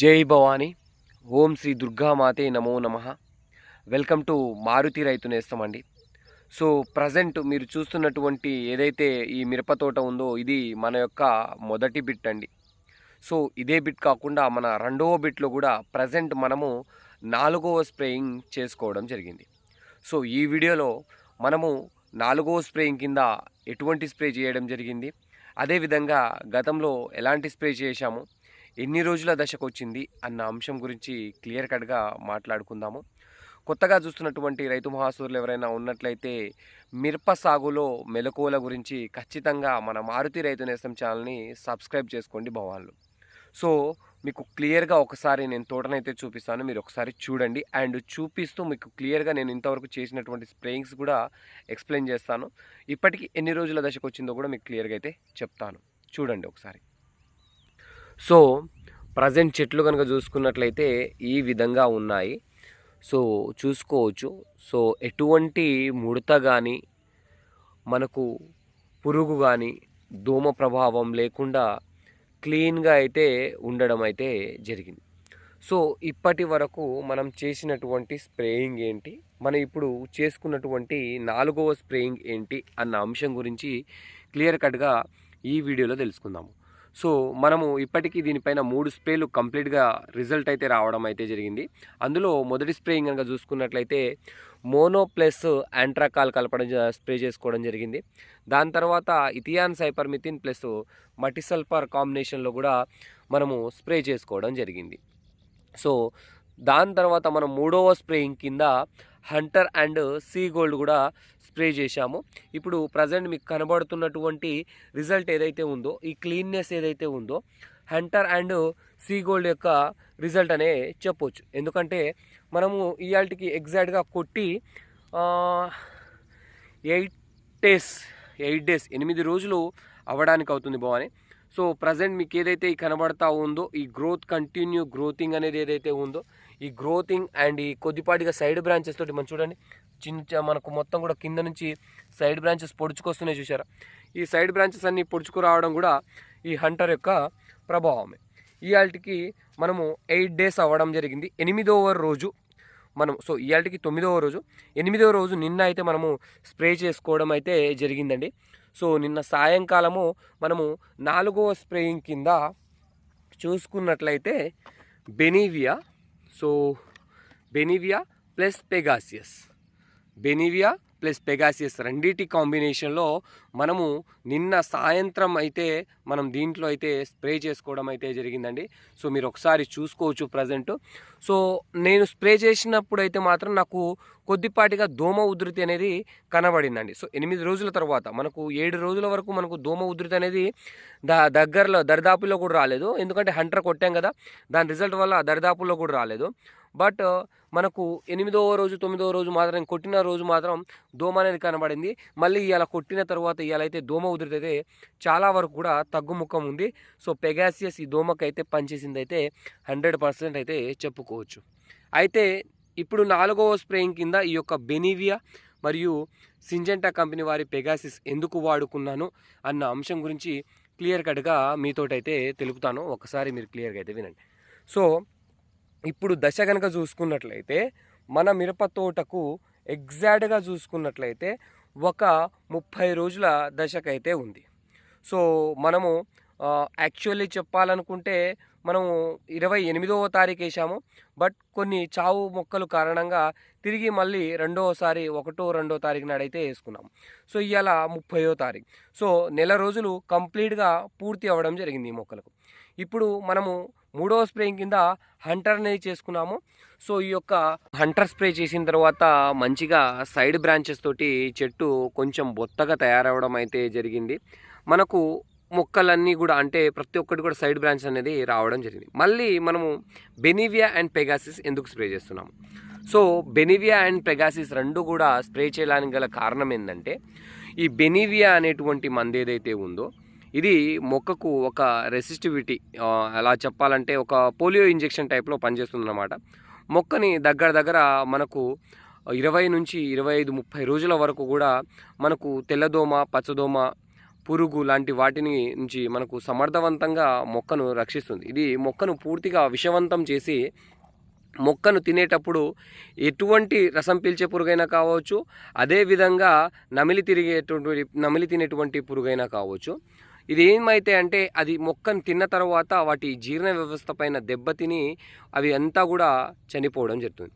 జై భవాని. ఓం శ్రీ దుర్గామాతే నమో నమ. Welcome to Maruti రైతు నేస్తామండి సో ప్రజెంట్ మీరు చూస్తున్నటువంటి ఏదైతే ఈ మిరప తోట ఉందో ఇది మన యొక్క మొదటి బిట్ అండి. సో ఇదే బిట్ కాకుండా మన రెండవ బిట్లో కూడా ప్రజెంట్ మనము నాలుగవ స్ప్రేయింగ్ చేసుకోవడం జరిగింది. సో ఈ వీడియోలో మనము నాలుగవ స్ప్రేయింగ్ కింద ఎటువంటి స్ప్రే చేయడం జరిగింది? అదేవిధంగా గతంలో ఎలాంటి స్ప్రే చేశాము? ఎన్ని రోజుల దశకు వచ్చింది అన్న అంశం గురించి క్లియర్ కట్గా మాట్లాడుకుందాము. కొత్తగా చూస్తున్నటువంటి రైతు మహాసూరులు ఎవరైనా ఉన్నట్లయితే మిరప సాగులో మెలకువల గురించి ఖచ్చితంగా మన మారుతి రైతు నేస్తం ఛానల్ని సబ్స్క్రైబ్ చేసుకోండి భవాన్లు. సో మీకు క్లియర్గా ఒకసారి నేను తోటనైతే చూపిస్తాను. మీరు ఒకసారి చూడండి. అండ్ చూపిస్తూ మీకు క్లియర్గా నేను ఇంతవరకు చేసినటువంటి స్ప్రేయింగ్స్ కూడా ఎక్స్ప్లెయిన్ చేస్తాను. ఇప్పటికి ఎన్ని రోజుల దశకు వచ్చిందో కూడా మీకు క్లియర్గా అయితే చెప్తాను. చూడండి ఒకసారి. సో ప్రజెంట్ చెట్లు కనుక చూసుకున్నట్లయితే ఈ విధంగా ఉన్నాయి. సో చూసుకోవచ్చు. సో ఎటువంటి ముడత కానీ మనకు పురుగు కానీ దోమ ప్రభావం లేకుండా క్లీన్గా అయితే ఉండడం అయితే జరిగింది. సో ఇప్పటి వరకు మనం చేసినటువంటి స్ప్రేయింగ్ ఏంటి? మనం ఇప్పుడు చేసుకున్నటువంటి నాలుగవ స్ప్రేయింగ్ ఏంటి? అన్న అంశం గురించి క్లియర్ కట్గా ఈ వీడియోలో తెలుసుకుందాము. సో మనము ఇప్పటికీ దీనిపైన మూడు స్ప్రేలు కంప్లీట్గా రిజల్ట్ అయితే రావడం అయితే జరిగింది. అందులో మొదటి స్ప్రేయింగ్ కనుక చూసుకున్నట్లయితే మోనో ప్లస్ యాంట్రాకాల్ కలపడం జ- స్ప్రే చేసుకోవడం జరిగింది. దాని తర్వాత ఇథియాన్ సైపర్మిథిన్ ప్లస్ మటిసల్ఫర్ కాంబినేషన్లో కూడా మనము స్ప్రే చేసుకోవడం జరిగింది. సో దాని తర్వాత మనం మూడవ స్ప్రేయింగ్ కింద హంటర్ అండ్ సీ గోల్డ్ కూడా స్ప్రే చేశాము. ఇప్పుడు ప్రజెంట్ మీకు కనబడుతున్నటువంటి రిజల్ట్ ఏదైతే ఉందో ఈ క్లీన్నెస్ ఏదైతే ఉందో హంటర్ అండ్ సీ గోల్డ్ యొక్క రిజల్ట్ అనే చెప్పొచ్చు. ఎందుకంటే మనము ఇయాల్టికి ఎగ్జాక్ట్గా కొట్టి ఎయిట్ డేస్ ఎయిట్ డేస్ ఎనిమిది రోజులు అవ్వడానికి అవుతుంది భవాని. సో ప్రజెంట్ మీకు ఏదైతే కనబడతా ఉందో ఈ గ్రోత్ కంటిన్యూ గ్రోతింగ్ అనేది ఏదైతే ఉందో ఈ గ్రోతింగ్ అండ్ ఈ కొద్దిపాటిగా సైడ్ బ్రాంచెస్ తోటి మనం చూడండి. చిన్న మనకు మొత్తం కూడా కింద నుంచి సైడ్ బ్రాంచెస్ పొడుచుకొస్తున్నాయి చూసారా ఈ సైడ్ బ్రాంచెస్ అన్నీ పొడుచుకు రావడం కూడా ఈ హంటర్ యొక్క ప్రభావమే. ఇవాళకి మనము ఎయిట్ డేస్ అవ్వడం జరిగింది. ఎనిమిదవ రోజు మనం సో ఇవాళకి తొమ్మిదవ రోజు. ఎనిమిదవ రోజు నిన్న అయితే మనము స్ప్రే చేసుకోవడం అయితే జరిగిందండి. సో నిన్న సాయంకాలము మనము నాలుగవ స్ప్రేయింగ్ కింద చూసుకున్నట్లయితే Benevia so Benevia plus Pegasus. Benevia plus Pegasus రెండిటి కాంబినేషన్లో మనము నిన్న సాయంత్రం అయితే మనం దీంట్లో అయితే స్ప్రే చేసుకోవడం అయితే జరిగిందండి. సో మీరు ఒకసారి చూసుకోవచ్చు ప్రజెంట్. సో నేను స్ప్రే చేసినప్పుడు అయితే మాత్రం నాకు కొద్దిపాటిగా దోమ ఉధృతి అనేది కనబడిందండి. సో ఎనిమిది రోజుల తర్వాత మనకు ఏడు రోజుల వరకు మనకు దోమ ఉధృతి అనేది దా దగ్గరలో దరిదాపుల్లో కూడా రాలేదు. ఎందుకంటే హంటర్ కొట్టాం కదా దాని రిజల్ట్ వల్ల దరిదాపుల్లో కూడా రాలేదు. బట్ మనకు ఎనిమిదవ రోజు తొమ్మిదవ రోజు మాత్రం కొట్టిన రోజు మాత్రం దోమ అనేది కనబడింది. మళ్ళీ ఇలా కొట్టిన తర్వాత ఇవాళ దోమ ఉదిరితే చాలా వరకు కూడా తగ్గుముఖం ఉంది. సో పెగాసియస్ ఈ దోమకైతే పనిచేసింది అయితే హండ్రెడ్ పర్సెంట్ అయితే చెప్పుకోవచ్చు. అయితే ఇప్పుడు నాలుగవ స్ప్రేయింగ్ కింద ఈ యొక్క బెనీవియా మరియు సింజెంటా కంపెనీ వారి పెగాసిస్ ఎందుకు వాడుకున్నాను అన్న అంశం గురించి క్లియర్ కట్గా మీతోటైతే తెలుపుతాను. ఒకసారి మీరు క్లియర్గా అయితే వినండి. సో ఇప్పుడు దశ కనుక చూసుకున్నట్లయితే మన మిరప తోటకు ఎగ్జాక్ట్గా చూసుకున్నట్లయితే ఒక ముప్పై రోజుల దశకైతే ఉంది. సో మనము యాక్చువల్లీ చెప్పాలనుకుంటే మనము ఇరవై ఎనిమిదవ తారీఖు వేసాము బట్ కొన్ని చావు మొక్కలు కారణంగా తిరిగి మళ్ళీ రెండవసారి ఒకటో రెండో తారీఖు నాడైతే వేసుకున్నాం సో ఇవాళ ముప్పయో తారీఖు. సో నెల రోజులు కంప్లీట్గా పూర్తి అవ్వడం జరిగింది ఈ మొక్కలకు. ఇప్పుడు మనము మూడవ స్ప్రేయింగ్ కింద హంటర్ అనేది చేసుకున్నాము. సో ఈ యొక్క హంటర్ స్ప్రే చేసిన తర్వాత మంచిగా సైడ్ బ్రాంచెస్ తోటి చెట్టు కొంచెం బొత్తగా తయారవడం అయితే జరిగింది. మనకు మొక్కలన్నీ కూడా అంటే ప్రతి ఒక్కటి కూడా సైడ్ బ్రాంచ్ అనేది రావడం జరిగింది. మళ్ళీ మనము బెనివియా అండ్ పెగాసిస్ ఎందుకు స్ప్రే చేస్తున్నాము? సో బెనివియా అండ్ పెగాసిస్ రెండు కూడా స్ప్రే చేయడానికి గల కారణం ఏంటంటే ఈ బెనివియా అనేటువంటి మంది ఏదైతే ఉందో ఇది మొక్కకు ఒక రెసిస్టివిటీ అలా చెప్పాలంటే ఒక పోలియో ఇంజెక్షన్ టైప్లో పనిచేస్తుందన్నమాట. మొక్కని దగ్గర దగ్గర మనకు ఇరవై నుంచి ఇరవై ఐదు ముప్పై రోజుల వరకు కూడా మనకు తెల్లదోమ పచ్చదోమ పురుగు లాంటి వాటిని నుంచి మనకు సమర్థవంతంగా మొక్కను రక్షిస్తుంది. ఇది మొక్కను పూర్తిగా విషవంతం చేసి మొక్కను తినేటప్పుడు ఎటువంటి రసం పీల్చే పురుగైనా కావచ్చు అదేవిధంగా నమిలి తిరిగేటువంటి నమిలి తినేటువంటి పురుగైనా కావచ్చు. ఇది ఏమైతే అంటే అది మొక్కను తిన్న తర్వాత వాటి జీర్ణ వ్యవస్థ పైన దెబ్బతిని అవి అంతా కూడా చనిపోవడం జరుగుతుంది.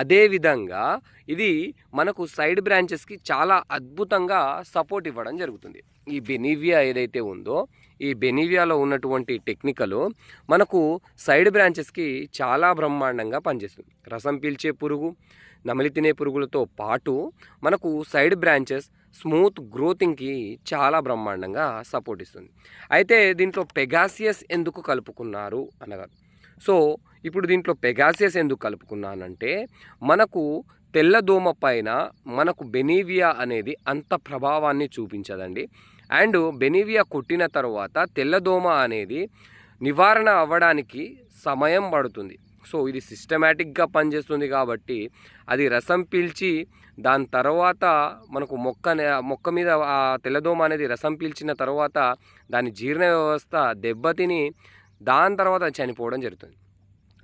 అదేవిధంగా ఇది మనకు సైడ్ బ్రాంచెస్కి చాలా అద్భుతంగా సపోర్ట్ ఇవ్వడం జరుగుతుంది. ఈ బెనీవియా ఏదైతే ఉందో ఈ బెనీవియాలో ఉన్నటువంటి టెక్నికలు మనకు సైడ్ బ్రాంచెస్కి చాలా బ్రహ్మాండంగా పనిచేస్తుంది. రసం పీల్చే పురుగు నమిలి తినే పురుగులతో పాటు మనకు సైడ్ బ్రాంచెస్ స్మూత్ గ్రోతింగ్కి చాలా బ్రహ్మాండంగా సపోర్ట్ ఇస్తుంది. అయితే దీంట్లో పెగాసియస్ ఎందుకు కలుపుకున్నారు అనగా సో ఇప్పుడు దీంట్లో పెగాసియస్ ఎందుకు కలుపుకున్నానంటే మనకు తెల్లదోమ పైన మనకు బెనీవియా అనేది అంత ప్రభావాన్ని చూపించదండి. అండ్ బెనీవియా కొట్టిన తర్వాత తెల్లదోమ అనేది నివారణ అవ్వడానికి సమయం పడుతుంది. సో ఇది సిస్టమేటిక్గా పనిచేస్తుంది కాబట్టి అది రసం పీల్చి దాని తర్వాత మనకు మొక్క మొక్క మీద ఆ తెల్లదోమ అనేది రసం పీల్చిన తర్వాత దాని జీర్ణ వ్యవస్థ దెబ్బతిని దాని తర్వాత చనిపోవడం జరుగుతుంది.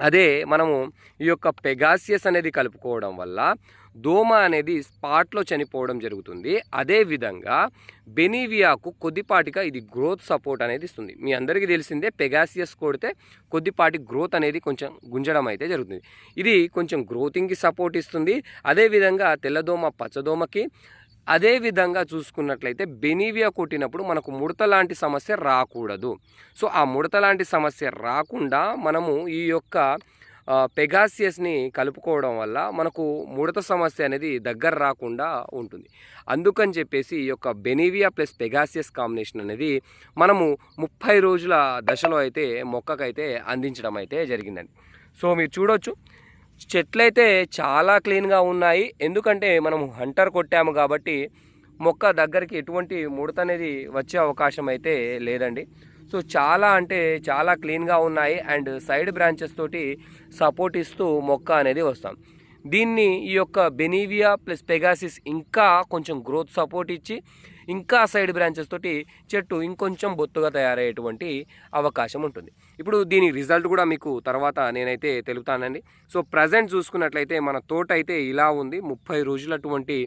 అదే మనము ఈ యొక్క పెగాసియస్ అనేది కలుపుకోవడం వల్ల దోమ అనేది స్పాట్లో చనిపోవడం జరుగుతుంది. అదేవిధంగా బెనీవియాకు కొద్దిపాటిగా ఇది గ్రోత్ సపోర్ట్ అనేది ఇస్తుంది. మీ అందరికీ తెలిసిందే పెగాసియస్ కొడితే కొద్దిపాటి గ్రోత్ అనేది కొంచెం గుంజడం అయితే జరుగుతుంది. ఇది కొంచెం గ్రోతింగ్కి సపోర్ట్ ఇస్తుంది. అదేవిధంగా తెల్లదోమ పచ్చదోమకి అదే విధంగా చూసుకున్నట్లయితే బెనీవియా కొట్టినప్పుడు మనకు ముడత లాంటి సమస్య రాకూడదు. సో ఆ ముడత లాంటి సమస్య రాకుండా మనము ఈ యొక్క పెగాసియస్ని కలుపుకోవడం వల్ల మనకు ముడత సమస్య అనేది దగ్గర రాకుండా ఉంటుంది. అందుకని చెప్పేసి ఈ యొక్క బెనీవియా ప్లస్ పెగాసియస్ కాంబినేషన్ అనేది మనము ముప్పై రోజుల దశలో అయితే మొక్కకైతే అందించడం అయితే జరిగిందండి. సో మీరు చూడొచ్చు. చెట్లయితే చాలా క్లీన్గా ఉన్నాయి. ఎందుకంటే మనం హంటర్ కొట్టాము కాబట్టి మొక్క దగ్గరికి ఎటువంటి ముడత అనేది వచ్చే అవకాశం అయితే లేదండి. సో చాలా అంటే చాలా క్లీన్గా ఉన్నాయి అండ్ సైడ్ బ్రాంచెస్ తోటి సపోర్ట్ ఇస్తూ మొక్క అనేది వస్తాం. దీన్ని ఈ యొక్క బెనీవియా ప్లస్ పెగాసిస్ ఇంకా కొంచెం గ్రోత్ సపోర్ట్ ఇచ్చి ఇంకా సైడ్ బ్రాంచెస్ తోటి చెట్టు ఇంకొంచెం బొత్తుగా తయారయ్యేటువంటి అవకాశం ఉంటుంది. ఇప్పుడు దీని రిజల్ట్ కూడా మీకు తర్వాత నేనైతే తెలుపుతానండి. సో ప్రజెంట్ చూసుకున్నట్లయితే మన తోట అయితే ఇలా ఉంది. ముప్పై రోజులటువంటి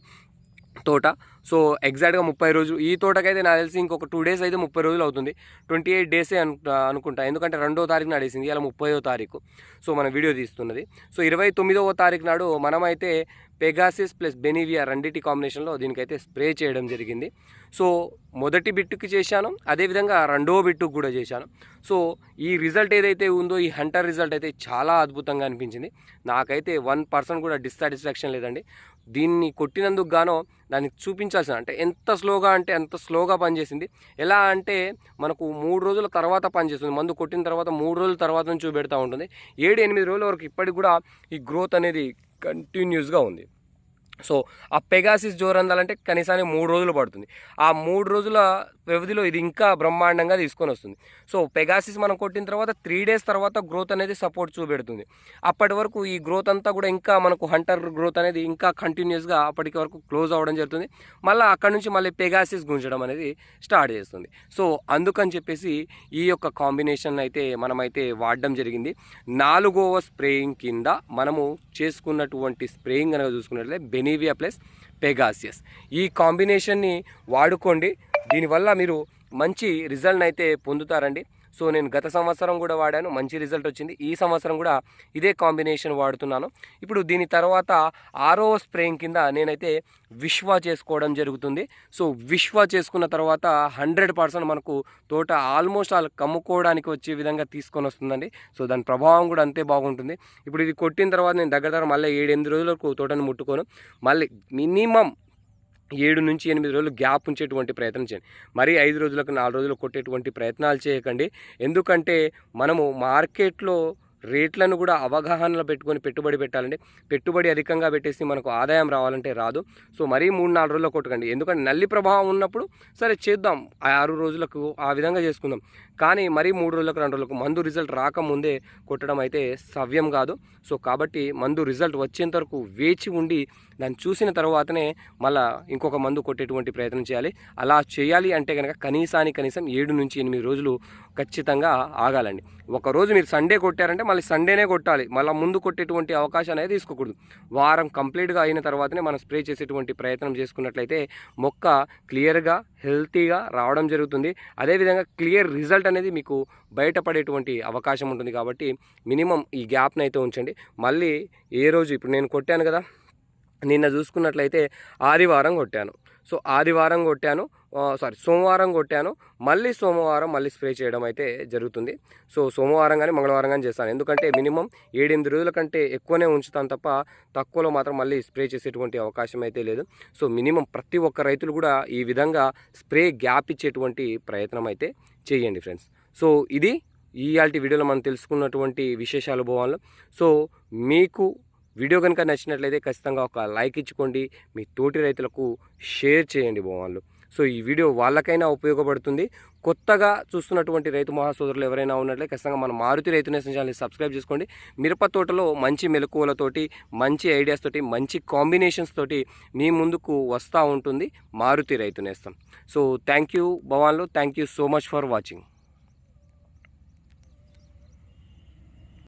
తోట. సో ఎగ్జాక్ట్గా ముప్పై రోజులు ఈ తోటకైతే నాకు తెలిసి ఇంకొక టూ డేస్ అయితే ముప్పై రోజులు అవుతుంది. ట్వంటీ ఎయిట్ డేసే అను అనుకుంటా. ఎందుకంటే రెండో తారీఖు నడేసింది. ఇలా ముప్పైవ తారీఖు. సో మన వీడియో తీస్తున్నది. సో ఇరవై తొమ్మిదవ తారీఖు నాడు మనమైతే పెగాసిస్ ప్లస్ బెనివియా రెండిటి కాంబినేషన్లో దీనికైతే స్ప్రే చేయడం జరిగింది. సో మొదటి బిట్టుకి చేశాను. అదేవిధంగా రెండో బిట్టుకు కూడా చేశాను. సో ఈ రిజల్ట్ ఏదైతే ఉందో ఈ హంటర్ రిజల్ట్ అయితే చాలా అద్భుతంగా అనిపించింది. నాకైతే వన్ పర్సెంట్ కూడా డిస్సాటిస్ఫాక్షన్ లేదండి. దీన్ని కొట్టినందుకు గానో దానికి చూపించాల్సిన అంటే ఎంత స్లోగా అంటే అంత స్లోగా పనిచేసింది. ఎలా అంటే మనకు మూడు రోజుల తర్వాత పనిచేస్తుంది. మందు కొట్టిన తర్వాత మూడు రోజుల తర్వాత నుంచి చూపెడతా ఉంటుంది. ఏడు ఎనిమిది రోజుల వరకు ఇప్పటికి కూడా ఈ గ్రోత్ అనేది కంటిన్యూస్గా ఉంది. సో ఆ పెగాసిస్ జోర్ అందాలంటే కనీసానికి మూడు రోజులు పడుతుంది. ఆ మూడు రోజుల వ్యవధిలో ఇది ఇంకా బ్రహ్మాండంగా తీసుకొని వస్తుంది. సో పెగాసిస్ మనం కొట్టిన తర్వాత త్రీ డేస్ తర్వాత గ్రోత్ అనేది సపోర్ట్ చూపెడుతుంది. అప్పటి వరకు ఈ గ్రోత్ అంతా కూడా ఇంకా మనకు హంటర్ గ్రోత్ అనేది ఇంకా కంటిన్యూస్గా అప్పటికి వరకు క్లోజ్ అవ్వడం జరుగుతుంది. మళ్ళీ అక్కడ నుంచి మళ్ళీ పెగాసిస్ గుంజడం అనేది స్టార్ట్ చేస్తుంది. సో అందుకని చెప్పేసి ఈ యొక్క కాంబినేషన్ అయితే మనమైతే వాడడం జరిగింది. నాలుగవ స్ప్రేయింగ్ కింద మనము చేసుకున్నటువంటి స్ప్రేయింగ్ కనుక చూసుకున్నట్లయితే బెనీవియా ప్లస్ పెగాసియస్ ఈ కాంబినేషన్ని వాడుకోండి. దీనివల్ల మీరు మంచి రిజల్ట్ అయితే పొందుతారండి. సో నేను గత సంవత్సరం కూడా వాడాను మంచి రిజల్ట్ వచ్చింది. ఈ సంవత్సరం కూడా ఇదే కాంబినేషన్ వాడుతున్నాను. ఇప్పుడు దీని తర్వాత ఆరో స్ప్రేయింగ్ కింద నేనైతే విశ్వ చేసుకోవడం జరుగుతుంది. సో విశ్వ చేసుకున్న తర్వాత హండ్రెడ్ పర్సెంట్ మనకు తోట ఆల్మోస్ట్ ఆల్ కమ్ముకోవడానికి వచ్చే విధంగా తీసుకొని వస్తుందండి. సో దాని ప్రభావం కూడా అంతే బాగుంటుంది. ఇప్పుడు ఇది కొట్టిన తర్వాత నేను దగ్గర దగ్గర మళ్ళీ ఏడెనిమిది రోజులకు తోటను ముట్టుకోను. మళ్ళీ మినిమం ఏడు నుంచి ఎనిమిది రోజులు గ్యాప్ ఉంచేటువంటి ప్రయత్నం చేయండి. మరీ ఐదు రోజులకు నాలుగు రోజులు కొట్టేటువంటి ప్రయత్నాలు చేయకండి. ఎందుకంటే మనము మార్కెట్లో రేట్లను కూడా అవగాహనలో పెట్టుకొని పెట్టుబడి పెట్టాలండి. పెట్టుబడి అధికంగా పెట్టేసి మనకు ఆదాయం రావాలంటే రాదు. సో మరీ మూడు నాలుగు రోజుల్లో కొట్టకండి. ఎందుకంటే నల్లి ప్రభావం ఉన్నప్పుడు సరే చేద్దాం. ఆ ఆరు రోజులకు ఆ విధంగా చేసుకుందాం. కానీ మరీ మూడు రోజులకు రెండు రోజులకు మందు రిజల్ట్ రాకముందే కొట్టడం అయితే సవ్యం కాదు. సో కాబట్టి మందు రిజల్ట్ వచ్చేంత వరకు వేచి ఉండి దాన్ని చూసిన తర్వాతనే మళ్ళీ ఇంకొక మందు కొట్టేటువంటి ప్రయత్నం చేయాలి. అలా చేయాలి అంటే కనుక కనీసానికి కనీసం ఏడు నుంచి ఎనిమిది రోజులు ఖచ్చితంగా ఆగాలండి. ఒక రోజు మీరు సండే కొట్టారంటే మళ్ళీ సండేనే కొట్టాలి. మళ్ళీ ముందు కొట్టేటువంటి అవకాశం అనేది తీసుకోకూడదు. వారం కంప్లీట్గా అయిన తర్వాతనే మనం స్ప్రే చేసేటువంటి ప్రయత్నం చేసుకున్నట్లయితే మొక్క క్లియర్గా హెల్తీగా రావడం జరుగుతుంది. అదేవిధంగా క్లియర్ రిజల్ట్ అనేది మీకు బయటపడేటువంటి అవకాశం ఉంటుంది కాబట్టి మినిమం ఈ గ్యాప్ని అయితే ఉంచండి. మళ్ళీ ఏ రోజు ఇప్పుడు నేను కొట్టాను కదా నిన్న చూసుకున్నట్లయితే ఆదివారం కొట్టాను. సో ఆదివారం కొట్టాను సారీ సోమవారం కొట్టాను. మళ్ళీ సోమవారం మళ్ళీ స్ప్రే చేయడం అయితే జరుగుతుంది. సో సోమవారం కానీ మంగళవారం కానీ చేస్తాను. ఎందుకంటే మినిమం ఏడెనిమిది రోజుల కంటే ఎక్కువనే ఉంచుతాను తప్ప తక్కువలో మాత్రం మళ్ళీ స్ప్రే చేసేటువంటి అవకాశం అయితే లేదు. సో మినిమం ప్రతి ఒక్క రైతులు కూడా ఈ విధంగా స్ప్రే గ్యాప్ ఇచ్చేటువంటి ప్రయత్నం అయితే చేయండి ఫ్రెండ్స్. సో ఇది ఇవాళ వీడియోలో మనం తెలుసుకున్నటువంటి విశేషాలు అనుభవాలు సో మీకు వీడియో కనుక నచ్చినట్లయితే ఖచ్చితంగా ఒక లైక్ ఇచ్చుకోండి. మీ తోటి రైతులకు షేర్ చేయండి బావాళ్ళు సో ఈ వీడియో వాళ్ళకైనా ఉపయోగపడుతుంది. కొత్తగా చూస్తున్నటువంటి రైతు మహాసోదరులు ఎవరైనా ఉన్నట్లయితే ఖచ్చితంగా మన మారుతి రైతు నేషన్ ఛానల్ని సబ్స్క్రైబ్ చేసుకోండి. మిరప తోటలో మంచి మెలకువలతోటి మంచి ఐడియాస్ తోటి మంచి కాంబినేషన్స్ తోటి మీ ముందుకు వస్తూ ఉంటుంది మారుతి రైతు నేస్తం. So thank you భవాన్లు thank you so much for watching.